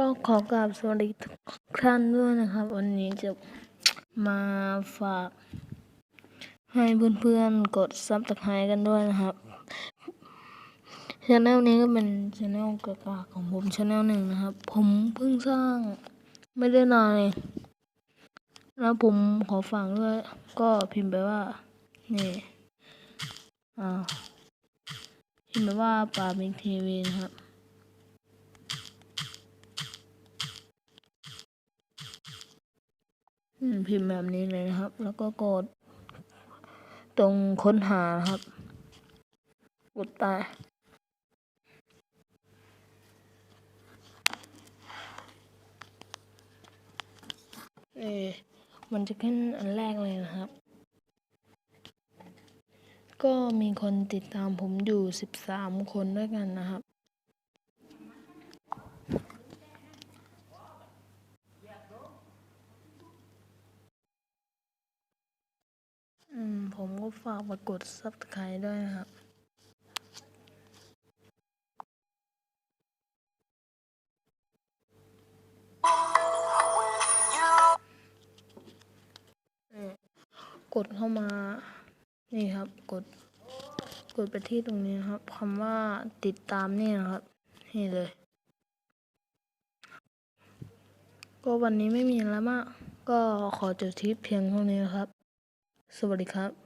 ก็ขอกราบสวัสดีทุกท่านด้วยนะครับ วันนี้จะมาฝากให้เพื่อนๆกดซับสไครต์กันด้วยนะครับช anel นี้ก็เป็นช anel เกากาของผมช anel หนึ่งนะครับ ผมเพิ่งสร้างไม่ได้นานเองแล้วผมขอฝากด้วย ก็พิมพ์ไปว่า นี่อ่าพิมพ์ไปว่าป่ามิกทีวีนะครับ อืม พิมพ์แบบนี้เลยนะครับ แล้วก็กด ตรงค้นหานครับ กดไปเอมันจะขึ้นอันแรกเลยนะครับ ก็มีคนติดตามผมอยู่สิบสามคนด้วยกันนะครับ อืม ผมก็ฝากมากด subscribe ด้วยนะครับกดเข้ามา นี่ครับ กด กดไปที่ตรงนี้นะครับคำว่าติดตามนี่นะครับ นี่เลย ก็วันนี้ไม่มีแล้วมาก ก็ขอจบทิปเพียงเท่านี้นะครับ สวัสดีครับ